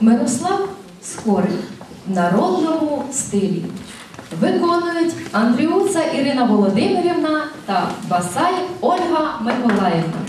Мирослав Скорик в народному стилі. Виконують Андріуса Ірина Володимирівна та Басай Ольга Миколаївна.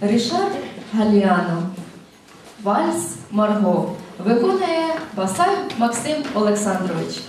Рішар Галіано. Вальс Марго. Виконує Басаль Максим Олександрович.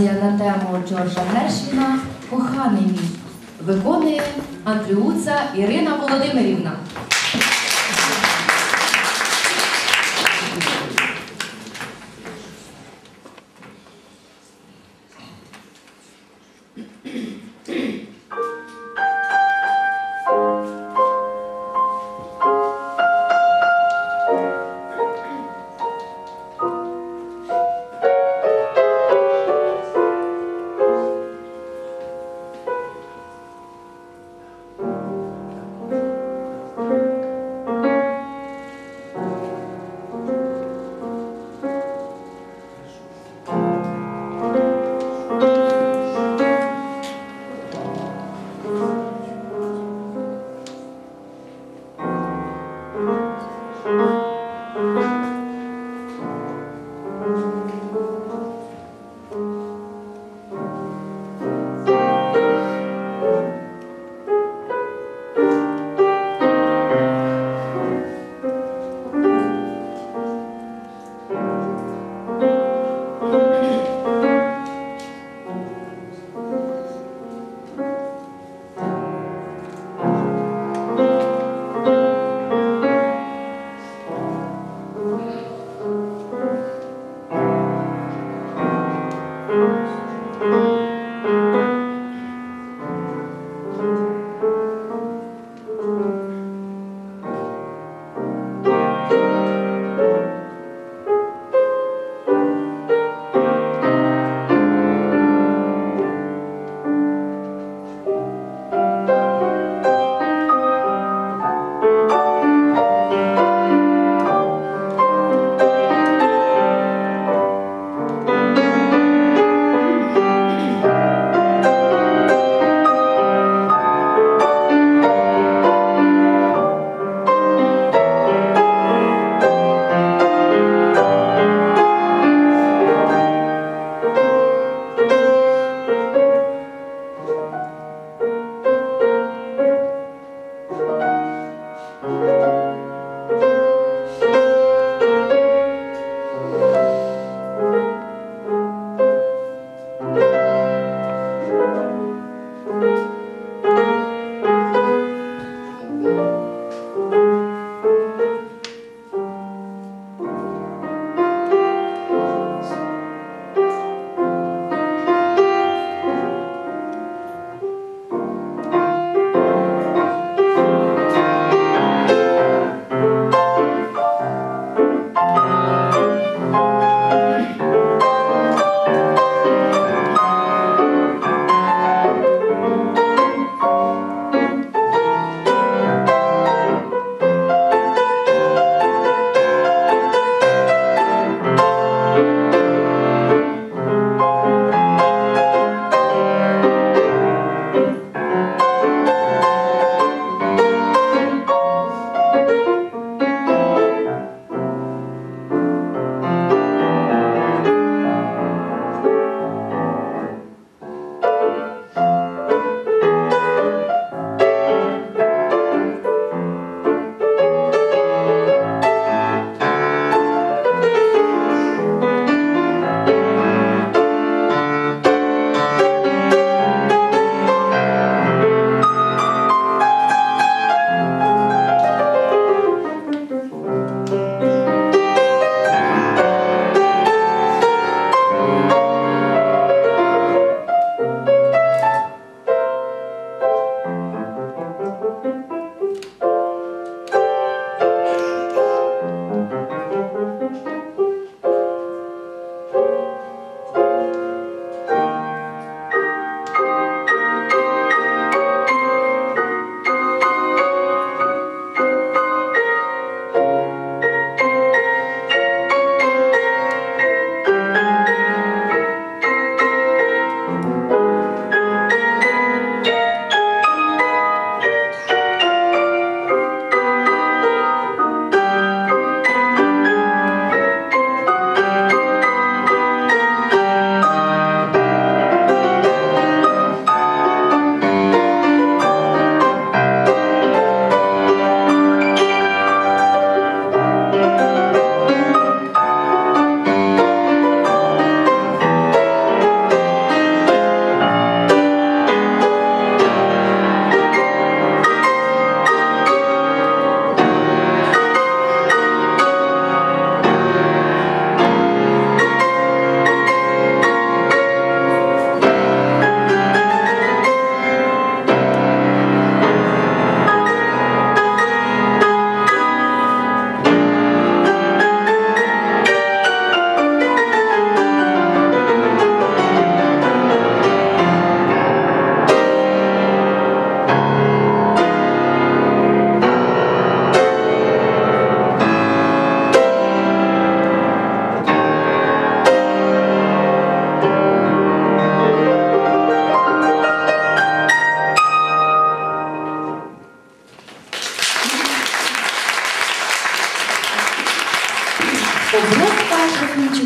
Фантазія на тему Джорджа Гершвіна Коханий мій. Виконує Андріуца Ірина Володимирівна.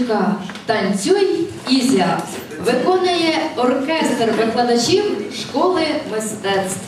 Шефінчука Танцюй Ізя виконує оркестр викладачів школи мистецтв.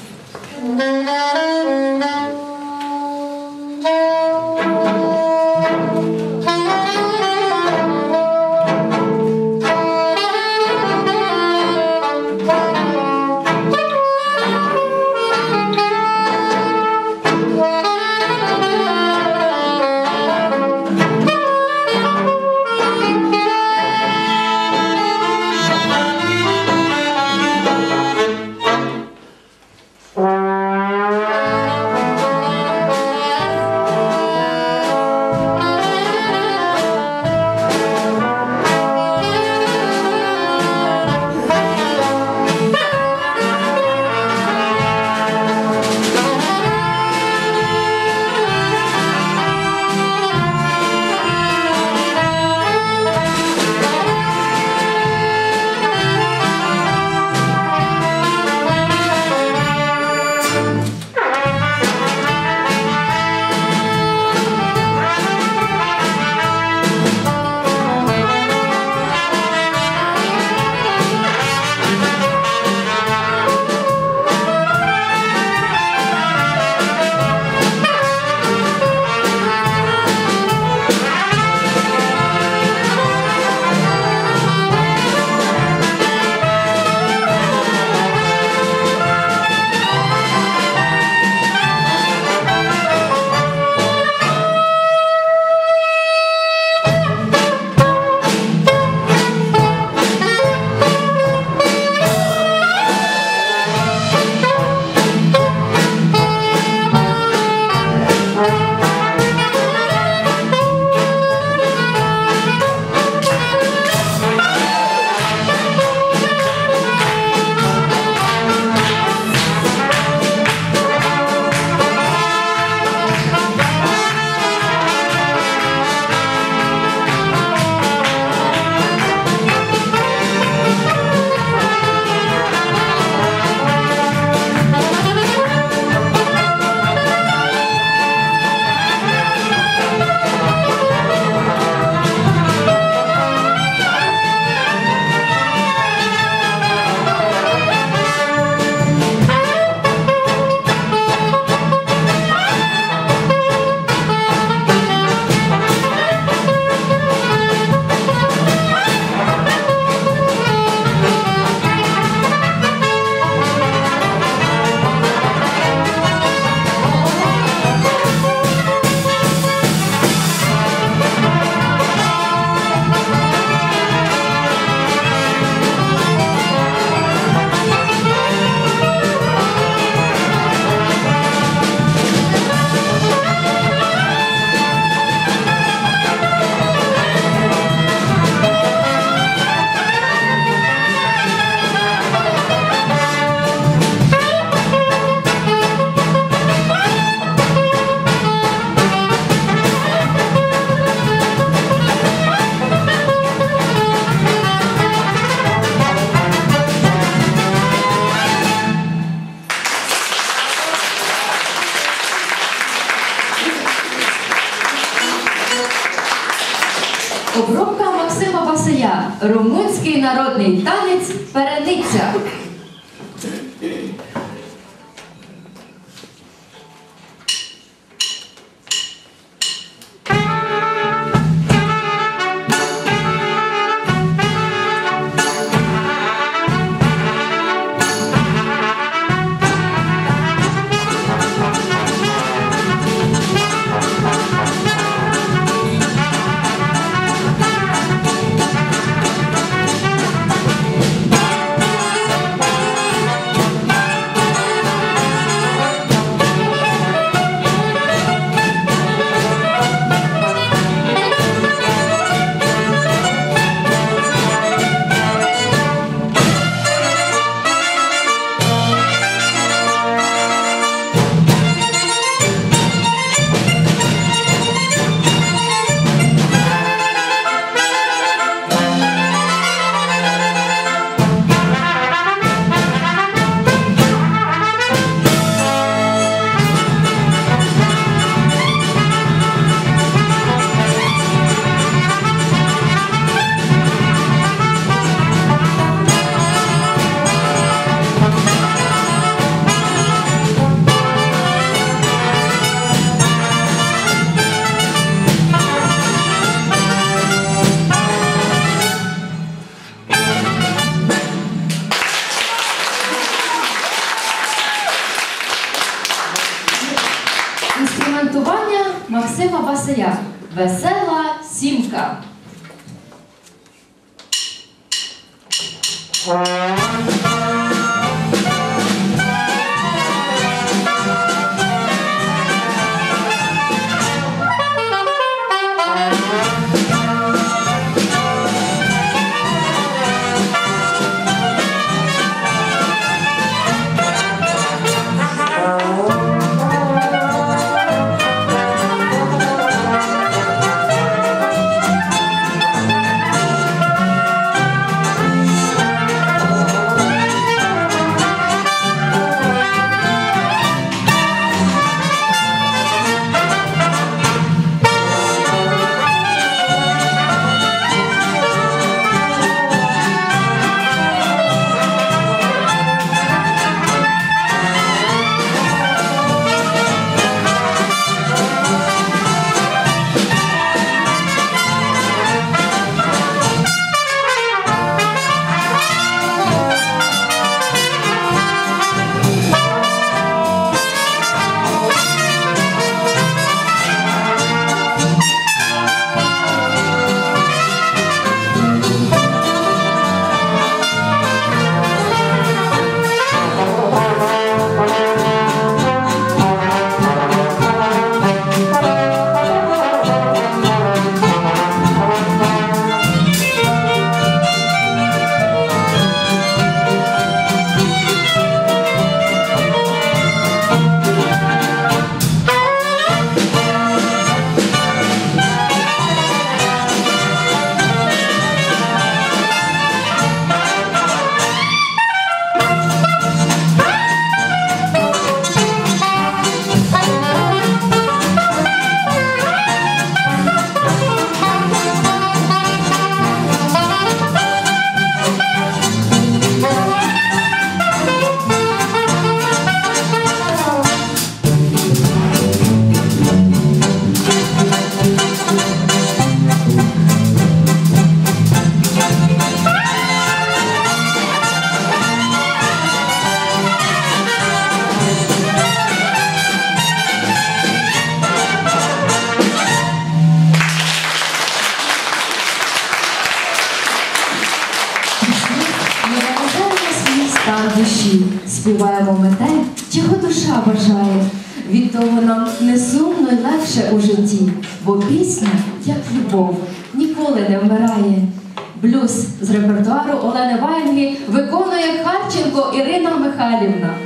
Михайлівна.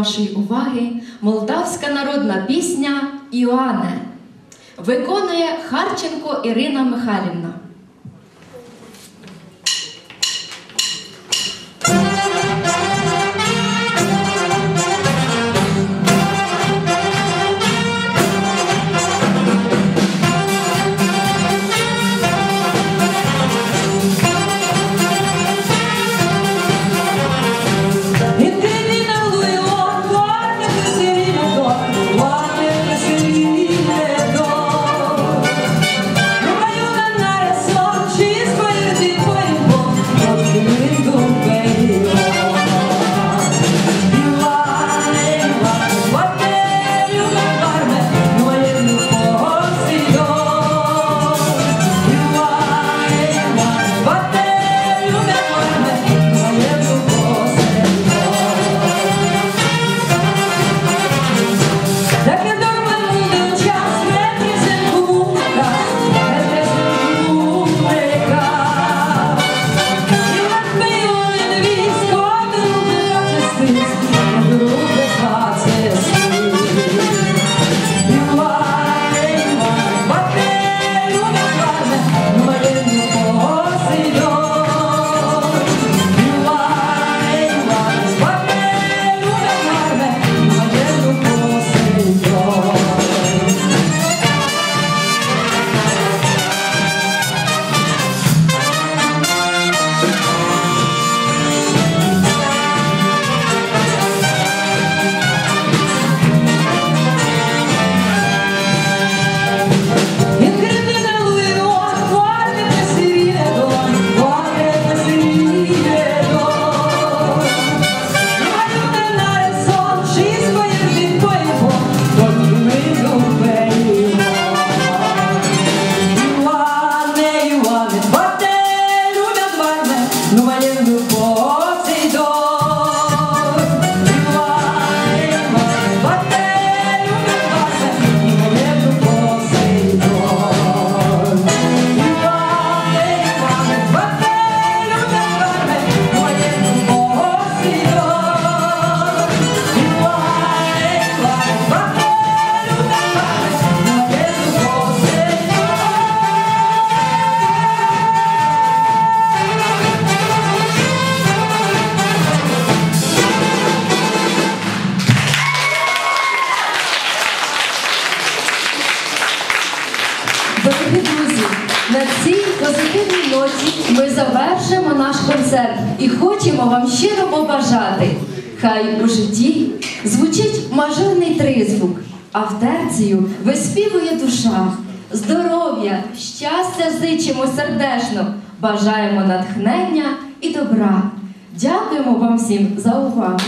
Вашої уваги молдавська народна пісня Іоанне. Виконує Харченко Ірина Михайлівна. Хай у житті звучить мажорний тризвук, а в терцію виспівує душа. Здоров'я, щастя зичимо сердечно, бажаємо натхнення і добра. Дякуємо вам всім за увагу.